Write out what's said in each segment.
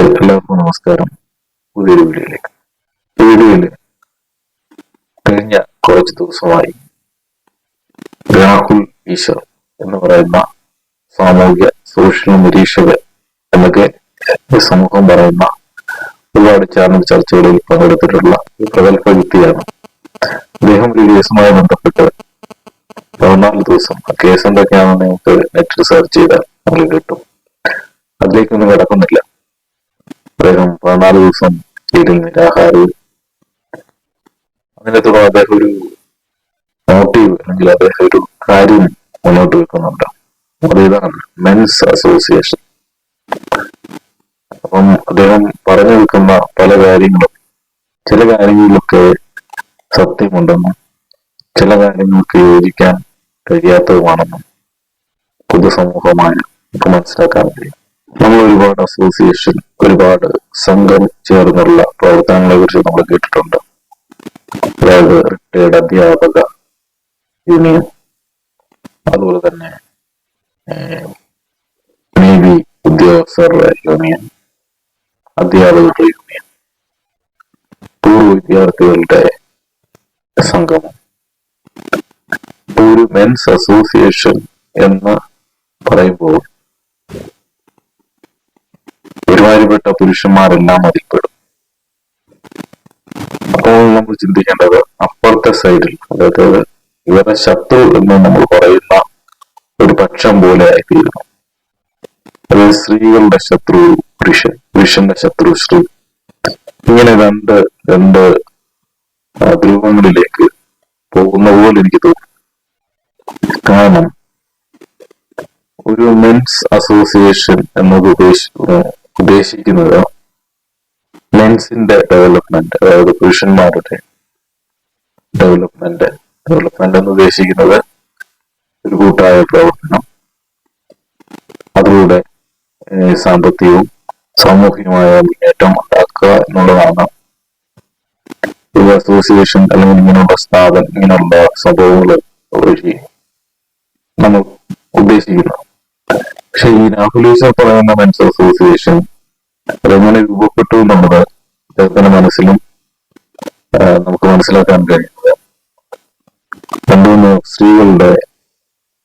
എല്ലാവർക്കും നമസ്കാരം. പുതിയൊരു വീഡിയോയിലേക്ക്. വീഡിയോയിൽ കഴിഞ്ഞ കുറച്ച് ദിവസമായി രാഹുൽ ഈശ്വർ എന്ന് പറയുന്ന സാമൂഹ്യ സോഷ്യൽ നിരീക്ഷകൻ എന്നൊക്കെ ഈ സമൂഹം പറയുന്ന ഒരുപാട് ചാനൽ ചർച്ചകളിൽ പങ്കെടുത്തിട്ടുള്ള ഒരു പ്രഗത്ഭ വ്യക്തിയാണ്. അദ്ദേഹം ഒരു കേസുമായി ബന്ധപ്പെട്ട് പതിനാല് ദിവസം കേസ് എന്തൊക്കെയാണെന്ന് നിങ്ങൾക്ക് നെറ്റ് സെർച്ച് ചെയ്താൽ നമ്മൾ കിട്ടും. അതിലേക്കൊന്നും കിടക്കുന്നില്ല. പതിനാല് ദിവസം ജയിലിൽ നിരാഹാരവും അതിനെ തുടർന്ന് അദ്ദേഹം ഒരു മോട്ടീവ് അല്ലെങ്കിൽ അദ്ദേഹം ഒരു കാര്യം മുന്നോട്ട് വെക്കുന്നുണ്ട്. അതേതാണ് മെൻസ് അസോസിയേഷൻ അപ്പം അദ്ദേഹം പറഞ്ഞു വെക്കുന്ന പല കാര്യങ്ങളും ചില കാര്യങ്ങളിലൊക്കെ സത്യമുണ്ടെന്നും ചില കാര്യങ്ങൾക്ക് യോജിക്കാൻ കഴിയാത്തതുമാണെന്നും പൊതുസമൂഹമായ നമുക്ക് മനസ്സിലാക്കാൻ കഴിയും. നമ്മൾ ഒരുപാട് അസോസിയേഷൻ ഒരുപാട് സംഘം ചേർന്നുള്ള പ്രവർത്തനങ്ങളെ കുറിച്ച് നമ്മൾ കേട്ടിട്ടുണ്ട്. അതായത് റിട്ടയർഡ് അധ്യാപക യൂണിയൻ അതുപോലെ തന്നെ നേവി ഉദ്യോഗസ്ഥരുടെ യൂണിയൻ അധ്യാപകരുടെ യൂണിയൻ പൂർവ വിദ്യാർത്ഥികളുടെ സംഗമം ഒരു മെൻസ് അസോസിയേഷൻ എന്ന് പറയുമ്പോൾ ഒരുമാതിരിപ്പെട്ട പുരുഷന്മാരെല്ലാം അതിൽപ്പെടും അപ്പോൾ നമ്മൾ ചിന്തിക്കേണ്ടത് അപ്പുറത്തെ സൈഡിൽ അതായത് ഇവരുടെ ശത്രു എന്ന് നമ്മൾ പറയുന്ന ഒരു പക്ഷം പോലെ ആയിത്തീരുന്നു. അതായത് സ്ത്രീകളുടെ ശത്രു പുരുഷൻ പുരുഷന്റെ ശത്രു സ്ത്രീ. ഇങ്ങനെ രണ്ട് രണ്ട് ധ്രുവങ്ങളിലേക്ക് പോകുന്ന പോലെ എനിക്ക് തോന്നുന്നു. കാരണം ഒരു മെൻസ് അസോസിയേഷൻ എന്നത് ഉദ്ദേശി ഉദ്ദേശിക്കുന്നത് മെൻസിന്റെ ഡെവലപ്മെന്റ് അതായത് പുരുഷന്മാരുടെ ഡെവലപ്മെന്റ് ഡെവലപ്മെന്റ് എന്ന് ഉദ്ദേശിക്കുന്നത് ഒരു കൂട്ടായ പ്രവർത്തനം. അതിലൂടെ സാമ്പത്തികവും സാമൂഹികമായ മുന്നേറ്റം ഉണ്ടാക്കുക എന്നുള്ളതാണ്. ഒരു അസോസിയേഷൻ അല്ലെങ്കിൽ ഇങ്ങനെയുള്ള സ്ഥാപനം ഇങ്ങനെയുള്ള സംഭവങ്ങൾ വഴി നമ്മൾ ഉദ്ദേശിക്കുന്നത്. പക്ഷെ ഈ രാഹുലീശ പറയുന്ന മെൻസ് അസോസിയേഷൻ അതെങ്ങനെ രൂപപ്പെട്ടു എന്നുള്ളത് അദ്ദേഹത്തിന്റെ മനസ്സിലും നമുക്ക് മനസ്സിലാക്കാൻ കഴിയുന്നത്. രണ്ടുമൂന്ന് സ്ത്രീകളുടെ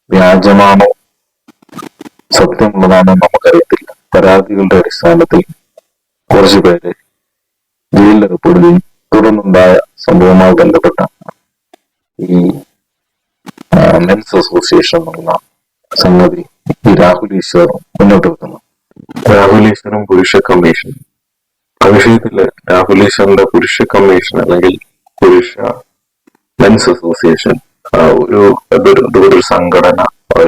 വ്യാജമാണോ സത്യമുള്ളതാണോ നമുക്കറിയത്തില്ല. പരാതികളുടെ അടിസ്ഥാനത്തിൽ കുറച്ചു പേര് ജയിലിലകപ്പെടുകയും തുടർന്നുണ്ടായ സംഭവവുമായി ബന്ധപ്പെട്ട ഈ മെൻസ് അസോസിയേഷൻ എന്നുള്ള സംഗതി ഈ രാഹുൽ ഈശ്വർ മുന്നോട്ട് വെക്കുന്നു. രാഹുൽ ഈശ്വറും പുരുഷ കമ്മീഷൻ ആ വിഷയത്തിൽ രാഹുൽ ഈശ്വറിന്റെ പുരുഷ കമ്മീഷൻ അല്ലെങ്കിൽ പുരുഷ മെൻസ് അസോസിയേഷൻ ഒരു ഒരു സംഘടന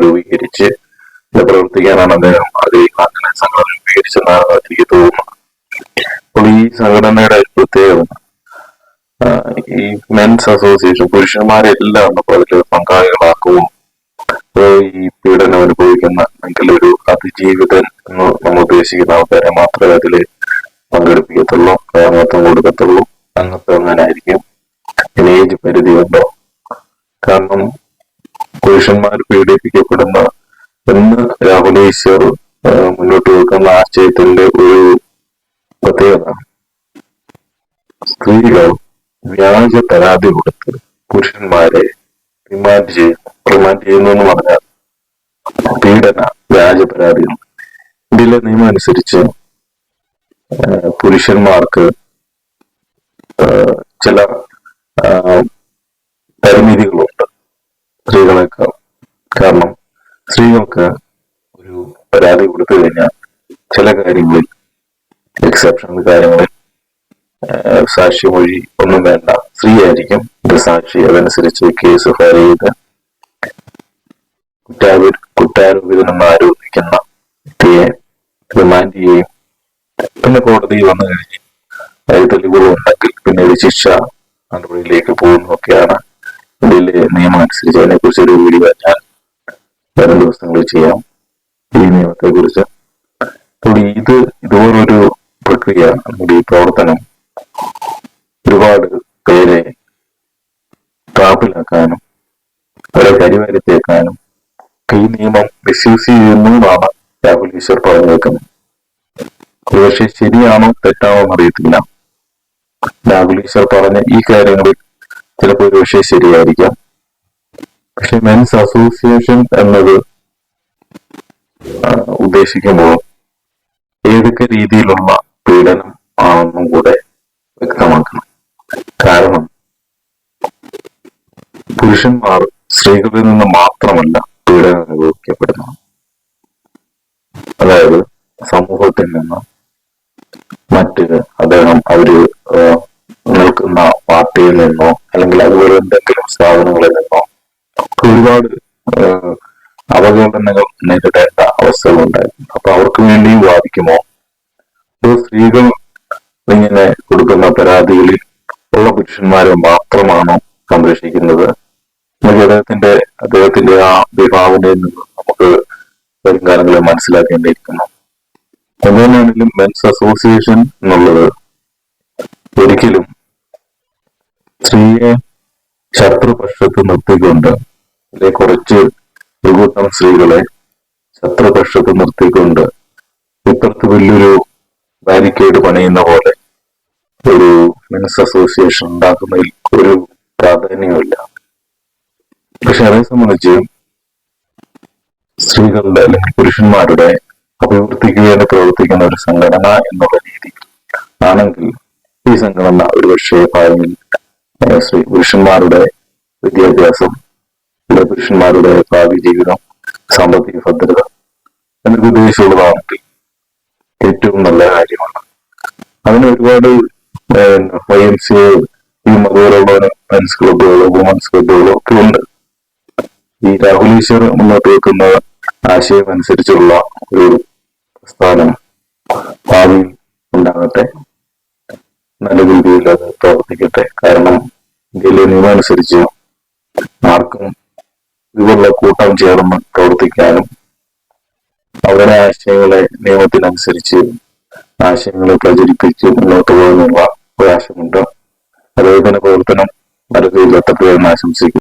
രൂപീകരിച്ച് പ്രവർത്തിക്കാനാണ് അദ്ദേഹം ആഗ്രഹിക്കുന്നത്. അങ്ങനെ സംഘടന രൂപീകരിച്ചെന്നാണ് എനിക്ക് തോന്നുന്നത്. അപ്പോൾ ഈ സംഘടനയുടെ പ്രത്യേകത ഈ മെൻസ് അസോസിയേഷൻ പുരുഷന്മാരെല്ലാം അതിൽ പങ്കാളികളാക്കുകയും ഈ പീഡനം അനുഭവിക്കുന്ന അല്ലെങ്കിൽ ഒരു അതിജീവിതൻ എന്ന് നമ്മൾ ഉദ്ദേശിക്കുന്ന ആൾക്കാരെ മാത്രമേ അതിൽ പങ്കെടുപ്പിക്കത്തുള്ളൂ അംഗത്വം കൊടുക്കത്തുള്ളൂ അംഗത്വം അങ്ങനായിരിക്കും ഇനി ഏജ് പരിധി ഉണ്ടോ? കാരണം പുരുഷന്മാർ പീഡിപ്പിക്കപ്പെടുന്ന എന്ന് രാഹുൽ ഈശ്വർ മുന്നോട്ട് വെക്കുന്ന ആശയത്തിന്റെ ഒരു പ്രത്യേകത. സ്ത്രീകൾ വ്യാജ പരാതി കൊടുത്ത് പുരുഷന്മാരെ റിമാൻഡ് ചെയ്യുന്നു റിമാൻഡ് ചെയ്യുന്നു എന്ന് പറഞ്ഞാൽ പീഡന വ്യാജ പരാതിയാണ് ഇതിലെ നിയമം അനുസരിച്ച് പുരുഷന്മാർക്ക് ചില പരിമിതികളുണ്ട് സ്ത്രീകളെക്കാൾ. കാരണം സ്ത്രീകൾക്ക് ഒരു പരാതി കൊടുത്തു കഴിഞ്ഞാൽ ചില കാര്യങ്ങളിൽ എക്സെപ്ഷൻ കാര്യങ്ങളിൽ സാക്ഷിമൊഴി ഒന്നും വേണ്ട. സ്ത്രീ ആയിരിക്കും സാക്ഷി അതനുസരിച്ച് കേസ് ഫയൽ ചെയ്ത് കുറ്റാരോ കുറ്റാരോപിതനെന്ന് ആരോപിക്കുന്ന വ്യക്തിയെ റിമാൻഡ് ചെയ്യുകയും പിന്നെ കോടതിയിൽ വന്നു കഴിഞ്ഞ് അതിൽ തെളിവുകളുണ്ടെങ്കിൽ പിന്നെ പിന്നീട് ശിക്ഷ നടപടിയിലേക്ക് പോകുന്നതൊക്കെയാണ് ഇന്ത്യയിലെ നിയമം അനുസരിച്ച് അതിനെക്കുറിച്ച് ഒരു വീഡിയോ ഞാൻ വരും ദിവസങ്ങളിൽ ചെയ്യാം. ഈ നിയമത്തെ കുറിച്ച് ഇത് ഇതുപോലൊരു പ്രക്രിയ നമ്മുടെ ഈ പ്രവർത്തനം ഒരുപാട് പേരെ ട്രാപ്പിലാക്കാനും അവരെ കരിവാരത്തേക്കാനും ഈ നിയമം മിസ്യൂസ് ചെയ്യുന്നു എന്നാണ് രാഹുൽ ഈശ്വർ പറഞ്ഞു വെക്കുന്നത് ഒരു ഒരുപക്ഷെ ശരിയാണോ തെറ്റാണോ എന്നറിയത്തില്ല. രാഹുൽ ഈശ്വർ പറഞ്ഞ ഈ കാര്യങ്ങളിൽ ചിലപ്പോൾ ഒരുപക്ഷെ ശരിയായിരിക്കാം. പക്ഷെ മെൻസ് അസോസിയേഷൻ എന്നത് ഉദ്ദേശിക്കുമ്പോൾ ഏതൊക്കെ രീതിയിലുള്ള പീഡനം ആണെന്നും കൂടെ വ്യക്തമാക്കണം കാരണം പുരുഷന്മാർ സ്ത്രീകളിൽ നിന്ന് മാത്രമല്ല പീഡനം അനുഭവിക്കപ്പെടുന്നത്. അതായത് സമൂഹത്തിൽ നിന്ന് മറ്റ് അദ്ദേഹം അവർ നിൽക്കുന്ന പാർട്ടിയിൽ നിന്നോ അല്ലെങ്കിൽ അതുപോലെ എന്തെങ്കിലും സ്ഥാപനങ്ങളിൽ നിന്നോ ഒരുപാട് അവഗണനകൾ നേരിടേണ്ട അവസ്ഥകളുണ്ടായിരുന്നു അപ്പൊ അവർക്ക് വേണ്ടിയും വാദിക്കുമോ? അതോ സ്ത്രീകൾ ഇങ്ങനെ കൊടുക്കുന്ന പരാതികളിൽ ഉള്ള പുരുഷന്മാരെ മാത്രമാണോ സംരക്ഷിക്കുന്നത് നമുക്ക് അദ്ദേഹത്തിന്റെ അദ്ദേഹത്തിന്റെ ആ വിഭാവനയിൽ നിന്ന് നമുക്ക് വരും കാലങ്ങളിൽ മനസ്സിലാക്കേണ്ടിയിരിക്കുന്നു. എങ്ങനെയാണെങ്കിലും മെൻസ് അസോസിയേഷൻ എന്നുള്ളത് ഒരിക്കലും സ്ത്രീയെ ശത്രുപക്ഷത്ത് നിർത്തിക്കൊണ്ട് അല്ലെ കുറച്ച് ഒരു സ്ത്രീകളെ ശത്രുപക്ഷത്ത് നിർത്തിക്കൊണ്ട് ഇപ്പുറത്ത് വലിയൊരു ബാരിക്കേഡ് പണിയുന്ന പോലെ ഒരു മെൻസ് അസോസിയേഷൻ ഉണ്ടാക്കുന്നതിൽ ഒരു പ്രാധാന്യമില്ല പക്ഷെ അതേ സംബന്ധിച്ച് സ്ത്രീകളുടെ അല്ലെങ്കിൽ പുരുഷന്മാരുടെ അഭിവൃദ്ധിക്ക് വേണ്ടി പ്രവർത്തിക്കുന്ന ഒരു സംഘടന എന്നുള്ള രീതി. ആണെങ്കിൽ ഈ സംഘടന ഒരുപക്ഷെ ഭാവിയിൽ സ്ത്രീ പുരുഷന്മാരുടെ വിദ്യാഭ്യാസം പുരുഷന്മാരുടെ ഭാവി ജീവിതം സാമ്പത്തിക ഭദ്രത എന്നൊക്കെ ഉദ്ദേശിച്ചുള്ളതാണെങ്കിൽ ഏറ്റവും നല്ല കാര്യമാണ്. അതിന് ഒരുപാട് വൈ എം സി ഈ അതുപോലുള്ള മെൻസ് ക്ലബുകളോ വുമൻസ് ക്ലബുകളോ ഒക്കെ ഉണ്ട്. ഈ രാഹുൽ ഈശ്വർ മുന്നോട്ട് വെക്കുന്ന ആശയം അനുസരിച്ചുള്ള ഒരു പ്രസ്ഥാനം ഭാവിയിൽ ഉണ്ടാകട്ടെ. നല്ല രീതിയിൽ അത് പ്രവർത്തിക്കട്ടെ. കാരണം ഇന്ത്യയിലെ നിയമം അനുസരിച്ച് ആർക്കും ഇതുപോലുള്ള കൂട്ടം ചേർന്ന് പ്രവർത്തിക്കാനും അവരുടെ ആശയങ്ങളെ നിയമത്തിനനുസരിച്ച് ആശയങ്ങളെ പ്രചരിപ്പിച്ച് മുന്നോട്ട് പോകുന്നുള്ള പ്രയാസമുണ്ട് അദ്ദേഹത്തിന്റെ പ്രവർത്തനം നല്ല രീതിയിൽ എത്തപ്പെടുമെന്ന് ആശംസിക്കുന്നു.